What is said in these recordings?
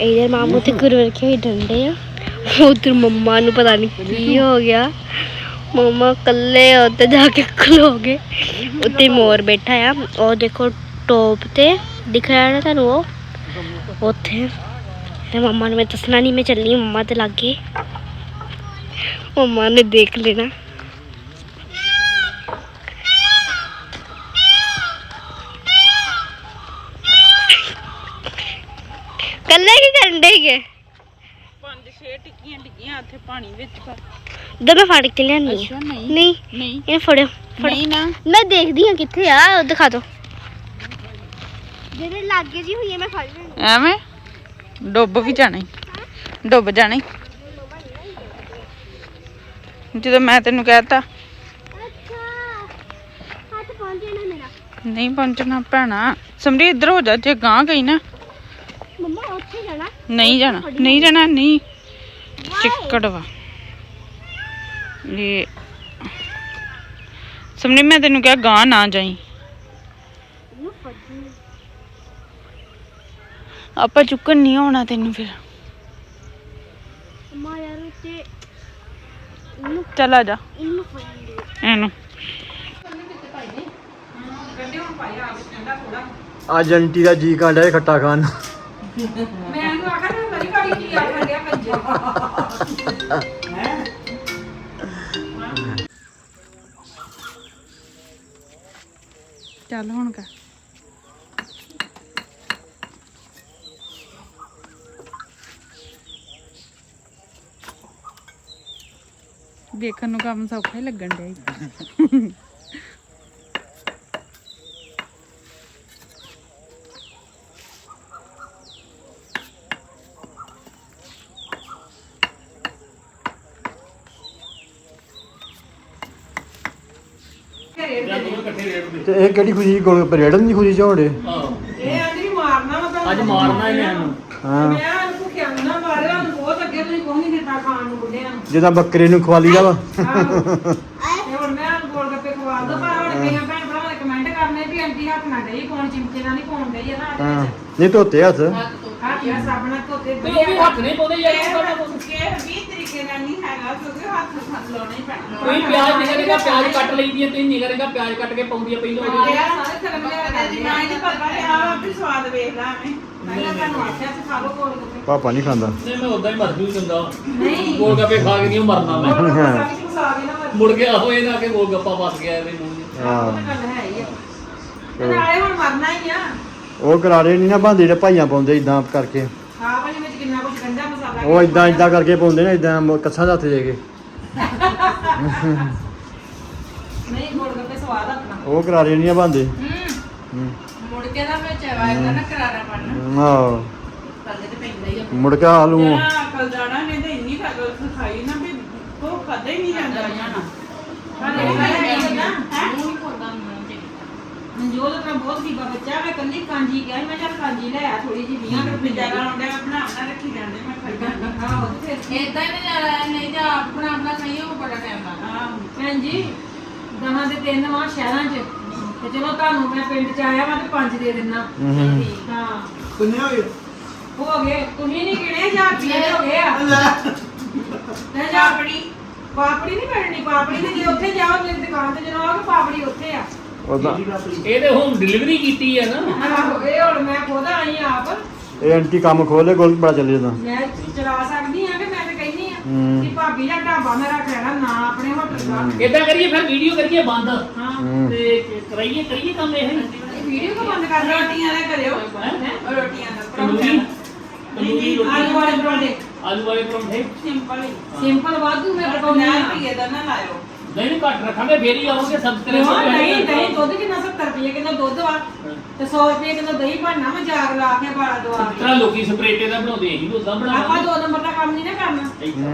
ਇਹਦੇ ਮਾਮੂ ਤੇ ਗੁਰੂ ਰੱਖੇ ਡੰਡੇ ਆ। ਉਧਰ ਮੰਮਾ ਨੂੰ ਪਤਾ ਨਹੀਂ ਕੀ ਹੋ ਗਿਆ। ਮੰਮਾ ਕੱਲੇ ਉੱਤੇ ਜਾ ਕੇ ਖਲੋ ਗਏ ਉੱਤੇ ਮੋਰ ਬੈਠਾ ਆ। ਉਹ ਦੇਖੋ ਟੋਪ ਤੇ ਦਿਖ ਰਿਹਾ ਨਾ ਤੁਹਾਨੂੰ ਉਹ? ਉੱਥੇ। ਤੇ ਮੰਮਾ ਨੂੰ ਮੈਂ ਦੱਸਣਾ ਨਹੀਂ ਮੈਂ ਚੱਲੀ ਮੰਮਾ ਤੇ ਲੱਗੇ। ਮੰਮਾ ਨੇ ਦੇਖ ਲੈਣਾ ਕੱਲੇ ਕੀ ਕਰਨ ਦੇ ਗਏ ਪੰਜ ਛੇ ਟਿੱਕੀਆਂ ਡਿੱਗੀਆਂ ਉੱਥੇ ਪਾਣੀ ਵਿੱਚ ਪਰ ਉਧਰ ਮੈਂ ਫੜ ਕੇ ਲਿਆਨੀ ਆ। ਅੱਛਾ ਨਹੀਂ। ਨਹੀਂ ਨਹੀਂ। ਇਹ ਫੜਿਓ ਫੜ ਨਹੀਂ ਨਾ। ਮੈਂ ਦੇਖਦੀ ਹਾਂ ਕਿੱਥੇ ਆ ਉਹ ਦਿਖਾ ਦੋ। ਜਿਹੜੇ ਲਾਗੇ ਜੀ ਹੋਈ ਹੈ ਮੈਂ ਫੜ ਲੈਣੀ ਐਵੇਂ? ਡੁੱਬ ਵੀ ਜਾਣਾ ਈ। ਡੁੱਬ ਜਾਣਾ ਈ। ਜਦੋਂ ਮੈਂ ਤੈਨੂੰ ਕਹਿਤਾ। ਅੱਛਾ ਹੱਥ ਪਹੁੰਚੇ ਨਾ ਮੇਰਾ। ਨਹੀਂ ਪਹੁੰਚਣਾ ਭੈਣਾ। ਸਮਰੀ ਇੱਧਰ ਹੋ ਜਾ ਜੇ ਗਾਂ ਗਈ ਨਾ। ਮੰਮਾ ਉੱਥੇ ਜਾਣਾ। ਨਹੀਂ ਜਾਣਾ। ਨਹੀਂ ਜਾਣਾ ਨਹੀਂ। ਚਿੱਕੜ ਵਾ ਇਹ ਸਮਰੀ ਮੈਂ ਤੈਨੂੰ ਕਿਹਾ ਗਾਂ ਨਾ ਜਾਈ। ਆਪਾਂ ਚੁੱਕਣ ਨਹੀਂ ਆਉਣਾ ਤੈਨੂੰ ਫਿਰ। ਮੰਮਾ ਯਾਰ ਉੱਤੇ ਇਹਨੂੰ ਚੱਲ ਜਾ। ਇਹਨੂੰ ਅੱਜ ਆਂਟੀ ਦਾ ਜੀ ਕਾਂਡਾ ਖੱਟਾ ਖਾਣ। ਨੂੰ। ਮੈਂ ਇਹਨੂੰ ਆਖਿਆ ਤੇ ਮੇਰੀ ਕਾੜੀ ਕੀ ਆਖਣ ਡਿਆ ਕੰਜੇ ਚੱਲ ਹੁਣ ਕਰ ਵੇਖਣ ਨੂੰ ਕੰਮ ਸੌਖਾ ਹੀ ਲੱਗਣ ਡਿਆ ਈ। ਤੇ ਇਹ ਕਿਹੜੀ ਖੁਸ਼ੀ? ਗੋਲ ਪਰੇਡਨ ਦੀ ਖੁਸ਼ੀ ਝੋੜੇ ਇਹ ਆਂਦੀ ਮਾਰਨਾ ਵਾ ਤੁਹਾਨੂੰ। ਅੱਜ ਮਾਰਨਾ ਇਹਨੇ ਸਾਨੂੰ ਹਾਂ। ਮੈਂ ਇਹਨੂੰ ਭੁੱਖਿਆ ਨਾ ਮਾਰਿਆ ਉਹਨੂੰ ਬਹੁਤ ਅੱਗੇ ਤੁਸੀਂ ਕੋਈ ਨਹੀਂ ਦਿੱਤਾ ਖਾਣ ਨੂੰ ਬੁੱਢਿਆਂ ਨੂੰ। ਜਿੱਦਾਂ ਬੱਕਰੇ ਨੂੰ ਖਵਾ ਲਈਦਾ ਵਾ। ਆਹੋ। ਤੇ ਹੁਣ ਮੈਂ ਉਹਨੂੰ ਗੋਲ ਗੱਪੇ ਖਵਾ ਦੋ ਪਰ ਹੁਣ ਕਈਆਂ ਭੈਣ ਭਰਾਵਾਂ ਨੇ ਕਮੈਂਟ ਕਰਨੇ ਵੀ ਆਂਟੀ ਹੱਥ ਨਾ ਡਈ ਕੌਣ ਚਿਮਚੇ ਨਾਲ ਨਹੀਂ ਪਾਉਣ ਡਈ ਆ ਨਾ ਹਾਂ। ਇਹਦੇ ਨਹੀਂ ਧੋਤੇ ਹੱਥ। ਵਿੱਚ ਹੱਥ ਜਾਂ ਸਾਬਣ ਨਾਲ ਧੋਤੇ। ਤੇ ਉਹ ਵੀ ਹੱਥ ਨਹੀਂ ਪਾਉਂਦੇ ਯਾਰ ਉਹ ਸਾਡਾ ਕੁਛ। ਕਿ 20 ਤਰੀਕੇ ਨਾਲ ਨਹੀਂ ਹੈਗਾ ਕਿਉਂਕਿ ਹੱਥ ਲਾਉਣਾ ਹੀ ਪੈਣਾ। ਕੋਈ ਪਿਆਜ਼ ਨਹੀਂ ਕਰੇਗਾ ਪਿਆਜ਼ ਕੱਟ ਲਈਦੀ ਹੈ ਤੇ ਨਹੀਂ ਕਰੇਗਾ ਪਿਆਜ਼ ਕੱਟ ਕੇ ਪਾਉਂਦੀ ਹੈ ਪਹਿਲਾਂ। ਉਹਦੇ ਸਾਰੇ ਧਰਮ ਲਿਆ ਕਰਦੇ ਮੈਂ ਇਹਦੀ ਪਤਾ ਹੈ ਆ ਵੀ ਸਵਾਦ ਵੇਖ ਲਾ ਐਵੇਂ। ਮੈਂ ਤੁਹਾਨੂੰ ਆਖਿਆ ਸੀ ਖਾ ਲਓ ਗੋਲ ਗੱਪੇ ਪਾਪਾ ਨਹੀਂ ਖਾਂਦਾ। ਨਹੀਂ ਮੈਂ ਉਦਾਂ ਹੀ ਮਰ ਜੂ ਚੰਗਾ। ਨਹੀਂ। ਗੋਲ ਗੱਪੇ ਖਾ ਕੇ ਨਹੀਂ ਮਰਨਾ ਮੈਂ। ਨਾ ਮਰ ਮੁੜ ਕੇ ਆਹੋ ਇਹ ਨਾ ਕਿ ਗੋਲ ਗੱਪਾ ਫਸ ਗਿਆ ਇਹਦੇ ਮੂੰਹ 'ਚ। ਹਾਂ ਉਹ ਤਾਂ ਗੱਲ ਹੈ ਹੀ ਆ। ਤੇ ਨਾਲੇ ਹੁਣ ਮਰਨਾ ਹੀ ਆ। ਉਹ ਕਰਾਰੇ ਨਹੀਂ ਨਾ ਬੰਦੇ ਜਿਹੜੇ ਭਾਈਆਂ ਪਾਉਂਦੇ ਇਦਾਂ ਕਰਕੇ। ਵਿੱਚ ਮਸਾਲਾ ਉਹ ਇਦਾਂ ਇਦਾਂ ਕਰਕੇ ਪਾਉਂਦੇ ਨੇ ਇਦਾਂ ਕੱਛਾਂ ਦੇ ਹੱਥ ਦੇ ਕੇ। ਨਹੀਂ ਗੋਲ ਗੱਪੇ ਸਵਾਦ ਆਪਣਾ ਉਹ ਕਰਾਰੇ ਨਹੀਂ ਬੰਦੇ ਹੂੰ। ਮੁੜ ਕੇ ਨਾ ਵਿੱਚ ਆਇਆ ਨਾ ਕਰਾਰਾ ਬਣਨਾ ਹਾਂ ਥੱਲੇ ਤੇ ਪੈਂਦਾ ਹੀ ਆ। ਮੁੜ ਕੇ ਆਲੂ। ਜਿਹੜਾ ਕਲਦਾਣਾ ਨੇ ਤੇ ਇੰਨੀ ਖਗਲ ਸਿਖਾਈ ਨਾ ਵੀ ਉਹ ਖਾਦਾ ਹੀ ਨਹੀਂ ਜਾਂਦਾ। ਜਾਣਾ ਹਾਂ ਇਹ ਗੱਲ ਹੈ ਹੀ ਨਾ ਹੈ? ਨਹੀਂ ਖੋਦਾ ਮਨਜੋਤ ਤਾਂ ਬਹੁਤ ਸੀਗਾ ਬੱਚਾ ਮੈਂ ਕੱਲੀ ਕਾਂਜੀ ਗਿਆ ਸੀ, ਮੈਂ ਚੱਲ ਕਾਂਜੀ ਲੈ ਆ ਥੋੜੀ ਜਿਹੀ 20 ਰੁਪਏ ਜ਼ਿਆਦਾ ਆਉਂਦੇ ਮੈਂ ਬਣਾ ਬਣਾ ਰੱਖੀ ਜਾਂਦੇ ਮੈਂ ਖਰੀਦਾਂ ਹਾਂ ਉਹ ਤੇ ਫਿਰ ਇਦਾਂ ਹੀ ਨਜ਼ਾਰਾ ਹੈ, ਨਹੀਂ ਤਾਂ ਆਪਣਾ ਆਪਣਾ ਖਾਈਏ ਉਹ ਬੜਾ ਟਾਈਮ ਲੱਗਦਾ। ਹਾਂ ਭੈਣ ਜੀ ਦਹਾਂ ਦੇ ਤਿੰਨ ਵਾਂ ਸ਼ਹਿਰਾਂ 'ਚ। ਤੇ ਚਲੋ ਤੁਹਾਨੂੰ ਮੈਂ ਪਿੰਡ 'ਚ ਆਇਆ ਵਾਂ ਤੇ ਪੰਜ ਦੇ ਦਿੰਨਾ। ਹੂੰ। ਹਾਂ। ਕਿੰਨੇ ਹੋ ਗਏ ਹੋ ਗਏ ਤੁਸੀਂ ਨਹੀਂ ਗਿਣੇ ਜਾਂ ਪੀਏ ਹੋ ਗਏ ਆ ਤੇ ਪਾਪੜੀ। ਪਾਪੜੀ ਨਹੀਂ ਮਿਲਣੀ ਪਾਪੜੀ ਤੇ ਜੇ ਉੱਥੇ ਜਾਓ ਮੇਰੀ ਦੁਕਾਨ ਤੇ ਜਦੋਂ ਆਓਗੇ ਪਾਪੜੀ ਉੱਥੇ ਆ। ਉਹਦਾ। ਇਹ ਤੇ ਹੋਮ ਡਿਲੀਵਰੀ ਕੀਤੀ ਹੈ ਨਾ। ਆਹੋ ਇਹ ਹੁਣ ਮੈਂ ਖੁਦ ਆਈ ਆਂ ਆਪ। ਇਹ ਆਂਟੀ ਕੰਮ ਖੋਲੇ ਗੋਲ ਬੜਾ ਚੱਲੇ ਜਾਂਦਾ। ਮੈਂ ਚਲਾ ਸਕਦੀ ਆ ਕਿ ਮੈਂ ਤੇ ਕਹਿੰਦੀ ਆ ਹੂੰ। ਕਿ ਭਾਬੀ ਦਾ ਢਾਬਾ ਮੇਰਾ ਖੈਰਾ ਨਾ ਆਪਣੇ ਹੋਟਲ ਦਾ। ਇਦਾਂ ਕਰੀਏ ਫਿਰ ਵੀਡੀਓ ਕਰੀਏ ਬੰਦ। ਹਾਂ। ਤੇ ਕਰਾਈਏ ਕਰੀਏ ਕੰਮ ਇਹ। ਇਹ ਵੀਡੀਓ ਕੋ ਬੰਦ ਕਰ ਰੋਟੀਆਂ ਦਾ ਕਰਿਓ। ਹੈਂ? ਰੋਟੀਆਂ ਦਾ ਤੰਦੂਰੀ? ਤੰਦੂਰੀ ਆਲੂ ਵਾਲੇ ਪਰੌਂਠੇ। ਆਲੂ ਵਾਲੇ ਪਰੌਂਠੇ। ਸਿੰਪਲ ਹੀ। ਸਿੰਪਲ ਵਾਧੂ ਮੈਂ ਪਕਾਉਣੀ ਆ ਰੁਪਏ ਦਾ ਨਾ ਲਾਇਓ। ਨਹੀਂ ਨਹੀਂ ਘੱਟ ਰੱਖਾਂਗੇ ਫੇਰ ਹੀ ਆਵਾਂਗੇ ਹਾਂ, ਸਬਸਕ੍ਰਾਈਬ ਨਹੀਂ ਨਹੀਂ ਦੁੱਧ ਕਿੰਨਾ 70 ਰੁਪਏ ਕਿਲੋ ਦੁੱਧ ਵਾ। ਤੇ 100 ਰੁਪਏ ਕਿਲੋ ਦਹੀਂ ਬਣਨਾ ਮੈਂ ਜਾਗ ਲਾ ਕੇ ਬਾਲਾ ਦਵਾ ਕੇ। ਤਰਾ ਲੋਕੀ ਸਪਰੇਟੇ ਦਾ ਬਣਾਉਂਦੇ ਇਹੀ ਉਦਾਂ ਆਪਾਂ ਦੋ ਨੰਬਰ ਦਾ ਕੰਮ ਨਹੀਂ ਨਾ ਕਰਨਾ।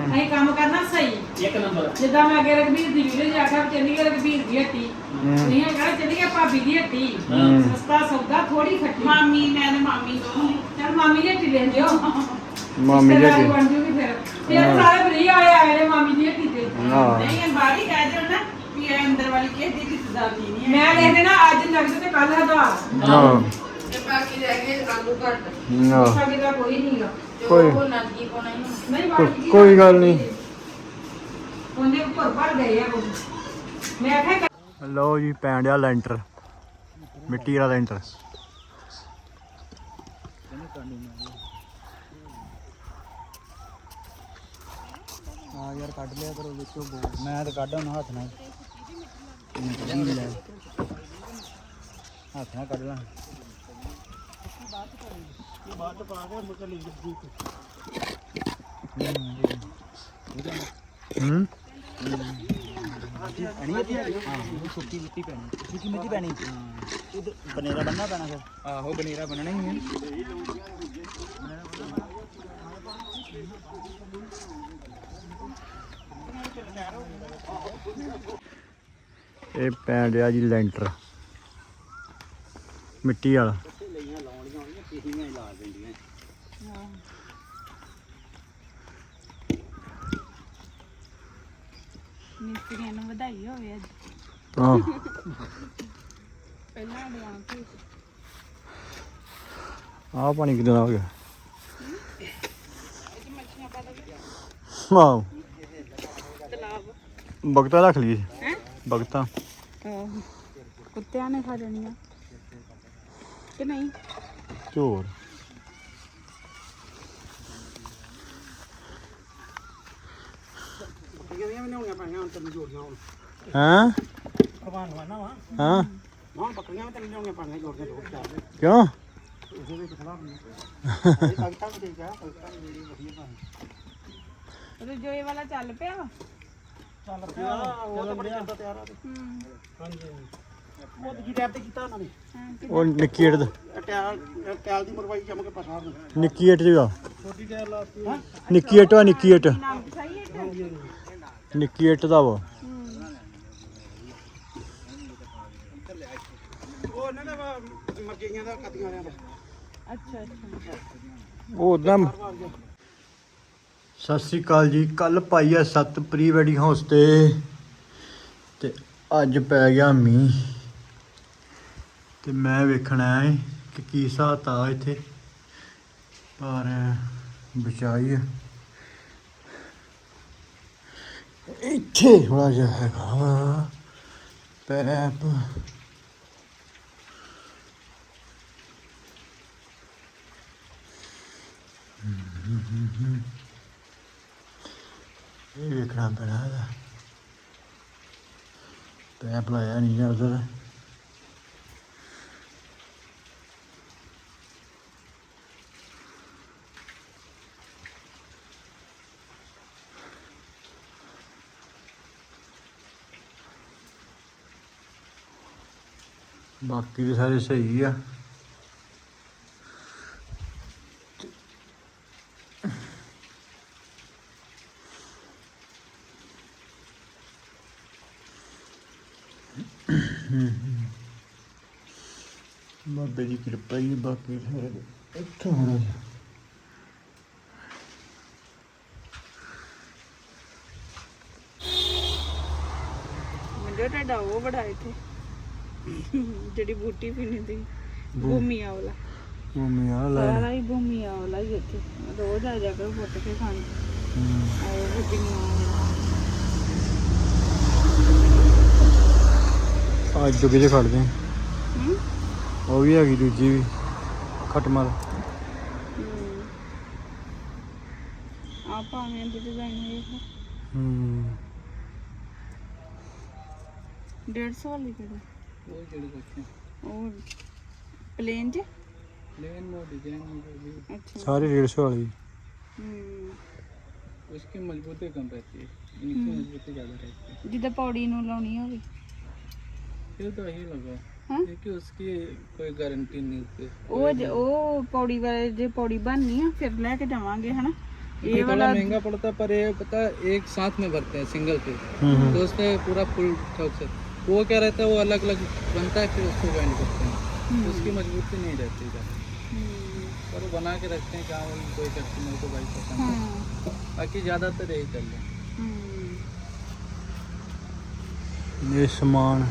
ਅਸੀਂ ਕੰਮ ਕਰਨਾ ਸਹੀ। ਇੱਕ ਨੰਬਰ। ਜਿੱਦਾਂ ਮੈਂ ਅੱਗੇ ਰਘਬੀਰ ਦੀ ਵੀਡੀਓ ਆਖਿਆ ਵੀ ਚੰਡੀਗੜ੍ਹ ਰਘਬੀਰ ਦੀ ਹੱਟੀ। ਨਹੀਂ ਹੈਗਾ ਚੰਡੀਗੜ੍ਹ ਭਾਬੀ ਦੀ ਹੱਟੀ। ਹਾਂ। ਸਸਤਾ ਸੌਦਾ ਥੋੜੀ ਖੱਟੀ। ਮਾਮੀ ਮੈਂ ਤੇ ਮਾਮੀ ਦੋਨੋਂ ਚਲ ਮਾਮੀ ਦੀ ਹੱਟੀ ਲੈ ਲਿਓ ਮਾਮੀ ਜੀ ਬਣ ਜੂਗੀ ਫਿਰ। ਫਿਰ ਸਾਰੇ ਫਰੀ ਆਏ ਆਏ ਨੇ ਮਾਮੀ ਦੀ ਹੱਟੀ ਨਹੀਂ ਬਾੜੀ ਕਹਿ ਦਿਓ ਨਾ ਵੀ ਇਹ ਅੰਦਰ ਵਾਲੀ ਕਿਸੇ ਦੀ ਰਿਸ਼ਤੇਦਾਰੀ ਨਹੀਂ ਹੈ। ਮੈਂ ਲਿਖ ਦੇਣਾ ਅੱਜ ਨਗਦ ਤੇ ਕੱਲ ਹਜ਼ਾਰ ਹਾਂ। ਤੇ ਬਾਕੀ ਰਹਿ ਗਏ ਆਲੂ ਘੱਟ। ਨਾ। ਸਾਡੇ ਦਾ ਕੋਈ ਨਹੀਂਗਾ ਕੋਈ ਉਹ ਨਾਗੀ ਪਾਉਣਾ ਹੀ ਹੁਣ। ਨਹੀਂ ਕੋ- ਬਾਕੀ ਕੋਈ ਗੱਲ ਨਹੀਂ। ਉਹਨੇ ਉੱਪਰ ਭਰ ਗਏ ਆ ਕੁਝ ਮੈਂ ਆਖਿਆ ਲਓ ਜੀ ਪੈਣ ਡਿਆ ਲੈਂਟਰ। ਮਿੱਟੀ ਵਾਲਾ ਲੈਂਟਰ ਹਾਂ ਯਾਰ ਕੱਢ ਲਿਆ ਕਰੋ ਵਿੱਚੋਂ ਬੋਲ। ਮੈਂ ਤਾਂ ਕੱਢ ਹੁਣ ਹੱਥ ਨਾਲ। ਹੱਥ ਨਾਲ ਕੱਢ ਲਾਂ। ਹੂੰ। ਪੈਣੀ ਇੱਥੇ? ਹਾਂ ਉਹ ਸੁੱਕੀ ਮਿੱਟੀ ਪੈਣੀ। ਸੁੱਕੀ ਮਿੱਟੀ ਪੈਣੀ? ਹਾਂ। ਉਹ ਬਨੇਰਾ ਬੰਨਣਾ ਪੈਣਾ ਫਿਰ? ਆਹੋ ਬਨੇਰਾ ਬੰਨਣਾ ਹੀ ਹੈ। ਇਹ ਪੈਣ ਡਿਆ ਜੀ ਲੈਂਟਰ। ਮਿੱਟੀ ਵਾਲਾ। ਮਿਸਤਰੀਆਂ ਨੂੰ ਵਧਾਈ ਹੋਵੇ ਅੱਜ। ਆਹ ਪਹਿਲਾਂ ਐਡਵਾਂਸ ਆਹ ਪਾਣੀ ਕਿਦਾਂ ਹੋ ਗਿਆ? ਵਾਓ ਬਗਤਾ ਰੱਖ ਲਈ ਬਗਤਾ ਕੁੱਤਿਆਂ ਨੇ ਖਾ ਜਾਣੀਆਂ। ਕਿ ਨਹੀਂ? ਹਾਂ ਵਾ। ਹਾਂ? ਬੱਕਰੀਆਂ ਲਿਆਉਣੀਆਂ ਪਾਣੀਆਂ ਇਹ ਕਵਿਤਾ ਵੀ ਠੀਕ ਆ ਕਵਿਤਾ ਵੀ ਜਿਹੜੀ ਵਧੀਆ ਬਣੀ ਰਜੋਏ ਵਾਲਾ ਚੱਲ ਪਿਆ ਵਾ? ਚੱਲ ਪਿਆ। ਉਹ ਤਾਂ ਬੜੀ ਚੰਗਾ ਤਿਆਰ ਆ ਤੇ ਹਾਂਜੀ ਉਹ ਦੂਜੀ ਟੈਪ ਤੇ ਕੀਤਾ ਉਹਨਾਂ ਨੇ। ਉਹ ਨਿੱਕੀ ਇੱਟ ਦਾ- ਟੈਲ ਟੈਲ ਦੀ ਮਰਵਾਈ ਜਮ ਕੇ ਪਸਾਰ ਨੂੰ ਨਿੱਕੀ ਇੱਟ ਜਗਾ ਛੋਟੀ ਟੈਲ ਲਾਤੀ। ਨਿੱਕੀ ਇੱਟ ਵਾ ਨਿੱਕੀ ਇੱਟ ਨਿੱਕੀ ਇੱਟ ਦਾ ਵਾ। ਉਹ ਇਹਨਾਂ ਦਾ ਮਰਜੀਆਂ ਦਾ ਕਦੀਆਂ ਰਿਆਂ ਦਾ। ਅੱਛਾ ਅੱਛਾ। ਉਹ ਉਦਾਂ ਸਤਿ ਸ੍ਰੀ ਅਕਾਲ ਜੀ। ਕੱਲ ਪਾਈ ਆ ਸੱਤ ਪ੍ਰੀ ਵੈਡਿੰਗ ਹਾਊਸ ਤੇ ਤੇ ਅੱਜ ਪੈ ਗਿਆ ਮੀਂਹ। ਤੇ ਮੈਂ ਵੇਖਣਾ ਹੈ ਕਿ ਕੀ ਹਿਸਾਬ ਆ ਇੱਥੇ। ਪਰ ਬਚਾਈ ਆ ਇੱਥੇ ਥੋੜਾ ਜਿਹਾ ਹੈਗਾ ਵਾ ਪੈਪ ਇਹ ਵੇਖਣਾ ਪੈਣਾ ਪੈਪ ਲਾਇਆ ਨਹੀਂ ਨਾ ਉਧਰ। ਬਾਕੀ ਦੇ ਸਾਰੇ ਸਹੀ ਆ ਬਾਬੇ ਦੀ ਕਿਰਪਾ ਹੀ ਹੈ, ਬਾਕੀ ਸਾਰੇ ਇੱਥੋਂ ਹੋਣਾ ਜੀ ਮੁੰਡੇ ਤੁਹਾਡਾ ਉਹ ਬੜਾ ਇੱਥੇ ਜਿਹੜੀ ਬੂਟੀ ਪੀਣੀ ਦੀ ਭੂਮੀਆ ਵਾਲਾ। ਸਾਰਾ ਹੀ ਭੂਮੀਆ ਵਾਲਾ ਹੀ ਇੱਥੇ ਰੋਜ਼ ਆ ਜਾ ਕੇ ਫੁੱਟ ਕੇ ਖਾਣ। ਆਏ ਬੁੱਢੀਆਂ ਅੱਜ ਜੋ ਕਿਤੇ ਖੜਦੇ ਉਹ ਵੀ ਹੈਗੀ ਦੂਜੀ ਵੀ। ਖਟਮਲ ਆ ਭਾਵੇਂ ਦੇ ਡਿਜ਼ਾਈਨ ਹੈ। ਹੂੰ 150 ਵਾਲੀ ਕਿਹੜੀ? ਉਹ ਜਿਹੜੇ ਕੁਛ ਉਹ ਪਲੇਨ ਚ प्लेन में डिजाइन भी ਅੱਛਾ ਸਾਰੇ 150 ਵਾਲੀ ਹੂੰ उसकी मजबूती कम रहती है इनकी मजबूती ज़्यादा रहती है ਜਿੱਦਾਂ ਪੌੜੀ ਨੂੰ ਲਾਉਣੀ ਹੋਵੇ ये तो यही लगा हाँ? क्योंकि उसकी कोई गारंटी नहीं होती ਉਹ ਜ- ਉਹ ਪੌੜੀ ਵਾਲੇ ਜੇ ਪੌੜੀ ਬਣਨੀ ਆ ਫਿਰ ਲੈ ਕੇ ਜਾਵਾਂਗੇ ਹਨਾ ये ਇਹ थोड़ा ਵਾਲਾ महंगा पड़ता है पर ये पता है एक साथ में भरते हैं सिंगल पे हम्म। तो उसका पूरा फुल ठोक से वो क्या रहता है वो अलग अलग बनता है फिर उसको बैंड करते हैं उसकी मजबूती नहीं रहती ज़्यादा हम्म, पर वो बना के रखते हैं कहाँ वो कोई कस्टमर को भाई पसंद है ਹਾਂ बाकी ज़्यादातर यही चल रहा है ਹਮ, ਇਹ ਸਮਾਨ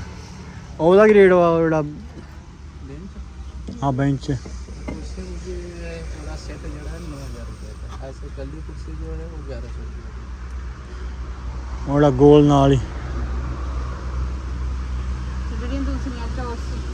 ਉਹਦਾ ਕੀ ਰੇਟ ਵਾ ਉਹ ਜਿਹੜਾ बेंच ਹਾਂ ਬੈਂਚ कुर्सी भी है पूरा सेट जो है नौ हज़ार रुपये का ऐसे कली कुर्सी जो है वो ग्यारह सौ रुपये की ਉਹਦਾ ਗੋਲ ਨਾਲ ਹੀ Brindozinho é doce.